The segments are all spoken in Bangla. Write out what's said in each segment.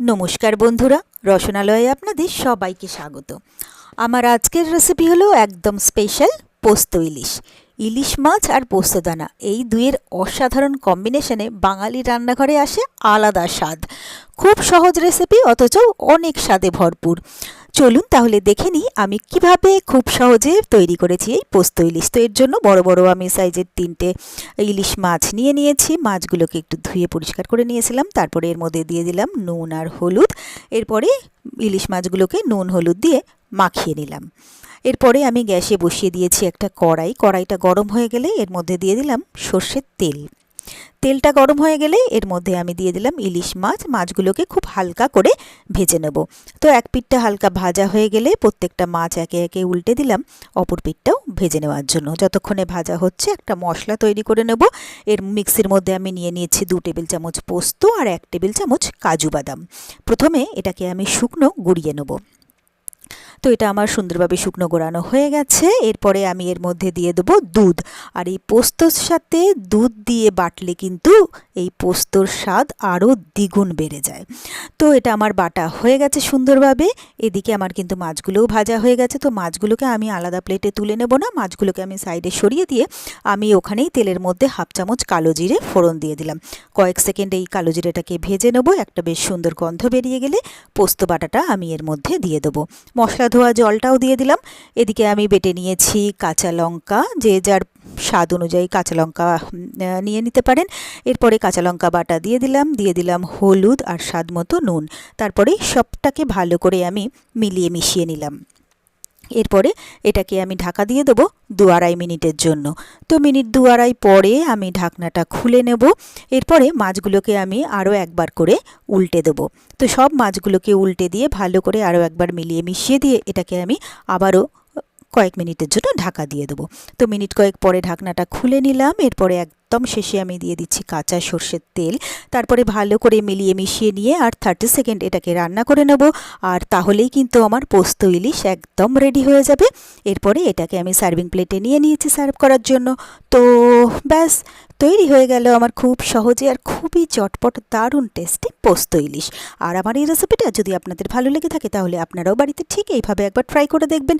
নমস্কার বন্ধুরা, রসনালয়ে আপনাদের সবাইকে স্বাগত। আমার আজকের রেসিপি হলো একদম স্পেশাল পোস্ত ইলিশ। ইলিশ মাছ আর পোস্তদানা, এই দুয়ের অসাধারণ কম্বিনেশনে বাঙালি রান্নাঘরে আসে আলাদা স্বাদ। খুব সহজ রেসিপি অথচ অনেক স্বাদে ভরপুর। চলুন তাহলে দেখে নিই আমি কীভাবে খুব সহজে তৈরি করেছি এই পোস্ত ইলিশ। তো এর জন্য বড় বড় আমি সাইজের তিনটে ইলিশ মাছ নিয়ে নিয়েছি। মাছগুলোকে একটু ধুয়ে পরিষ্কার করে নিয়েছিলাম। তারপরে এর মধ্যে দিয়ে দিলাম নুন আর হলুদ। এরপরে ইলিশ মাছগুলোকে নুন হলুদ দিয়ে মাখিয়ে নিলাম। এরপরে আমি গ্যাসে বসিয়ে দিয়েছি একটা কড়াই। কড়াইটা গরম হয়ে গেলে এর মধ্যে দিয়ে দিলাম সর্ষের তেল। তেলটা গরম হয়ে গেলে এর মধ্যে আমি দিয়ে দিলাম ইলিশ মাছ। মাছগুলোকে খুব হালকা করে ভেজে নেব। তো এক পিঠটা হালকা ভাজা হয়ে গেলে প্রত্যেকটা মাছ একে একে উল্টে দিলাম। অপর পিঠটাও ভেজে নেওয়ার জন্য। যতক্ষণে ভাজা হচ্ছে একটা মশলা তৈরি করে নেব। এর মিক্সির মধ্যে আমি নিয়ে নিয়েছি দু টেবিল চামচ পোস্ত আর এক টেবিল চামচ কাজু বাদাম। প্রথমে এটাকে আমি শুকনো গুঁড়িয়ে নেব। তো এটা আমার সুন্দরভাবে শুকনো গোড়ানো হয়ে গেছে। এরপরে আমি এর মধ্যে দিয়ে দেবো দুধ। আর এই পোস্তর সাথে দুধ দিয়ে বাটলে কিন্তু এই পোস্তর স্বাদ আরও দ্বিগুণ বেড়ে যায়। তো এটা আমার বাটা হয়ে গেছে সুন্দরভাবে। এদিকে আমার কিন্তু মাছগুলোও ভাজা হয়ে গেছে। তো মাছগুলোকে আমি আলাদা প্লেটে তুলে নেব না। মাছগুলোকে আমি সাইডে সরিয়ে দিয়ে আমি ওখানেই তেলের মধ্যে হাফ চামচ কালো জিরে ফোড়ন দিয়ে দিলাম। কয়েক সেকেন্ড এই কালো জিরেটাকে ভেজে নেব। একটা বেশ সুন্দর গন্ধ বেরিয়ে গেলে পোস্ত বাটাটা আমি এর মধ্যে দিয়ে দেবো। মশলা ধোয়া জলটাও দিয়ে দিলাম। এদিকে আমি বেটে নিয়েছি কাঁচা লঙ্কা, যে যার স্বাদ অনুযায়ী কাঁচা লঙ্কা নিয়ে নিতে পারেন। এরপরে কাঁচা লঙ্কা বাটা দিয়ে দিলাম দিয়ে দিলাম হলুদ আর স্বাদ মতো নুন। তারপরে সবটাকে ভালো করে আমি মিলিয়ে মিশিয়ে নিলাম। এরপরে এটাকে আমি ঢাকা দিয়ে দেবো দু আড়াই মিনিটের জন্য। তো মিনিট দু আড়াই পরে আমি ঢাকনাটা খুলে নেব। এরপরে মাছগুলোকে আমি আরও একবার করে উল্টে দেবো। তো সব মাছগুলোকে উল্টে দিয়ে ভালো করে আরও একবার মিলিয়ে মিশিয়ে দিয়ে এটাকে আমি আবারও কয়েক মিনিটের জন্য ঢাকা দিয়ে দেবো। তো মিনিট কয়েক পরে ঢাকনাটা খুলে নিলাম। এরপরে একদম শেষে আমি দিয়ে দিচ্ছি কাঁচা সর্ষের তেল। তারপরে ভালো করে মিলিয়ে মিশিয়ে নিয়ে আর থার্টি সেকেন্ড এটাকে রান্না করে নেব। আর তাহলেই কিন্তু আমার পোস্ত ইলিশ একদম রেডি হয়ে যাবে। এরপরে এটাকে আমি সার্ভিং প্লেটে নিয়ে নিয়েছি সার্ভ করার জন্য। তো ব্যাস, তৈরি হয়ে গেল আমার খুব সহজে আর খুবই চটপট দারুণ টেস্টি পোস্ত ইলিশ। আর আমার এই রেসিপিটা যদি আপনাদের ভালো লেগে থাকে তাহলে আপনারাও বাড়িতে ঠিক এইভাবে একবার ট্রাই করে দেখবেন।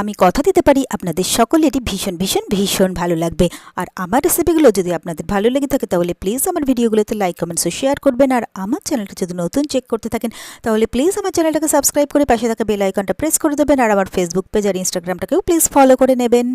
আমি কথা দিতে পারি, আপনাদের সকলেরই ভীষণ ভীষণ ভীষণ ভালো লাগবে। আর আমার রেসিপিগুলো যদি আপনাদের ভালো লেগে থাকে, তাহলে প্লিজ আমার ভিডিওগুলোতে লাইক কমেন্টস শেয়ার করবেন। আর আমার চ্যানেলটা যদি নতুন চেক করতে থাকেন, তাহলে প্লিজ আমার চ্যানেলটাকে সাবস্ক্রাইব করে পাশে থাকা বেল আইকনটা প্রেস করে দেবেন। আর আমার ফেসবুক পেজ আর ইনস্টাগ্রামটাকেও প্লিজ ফলো করে নেবেন।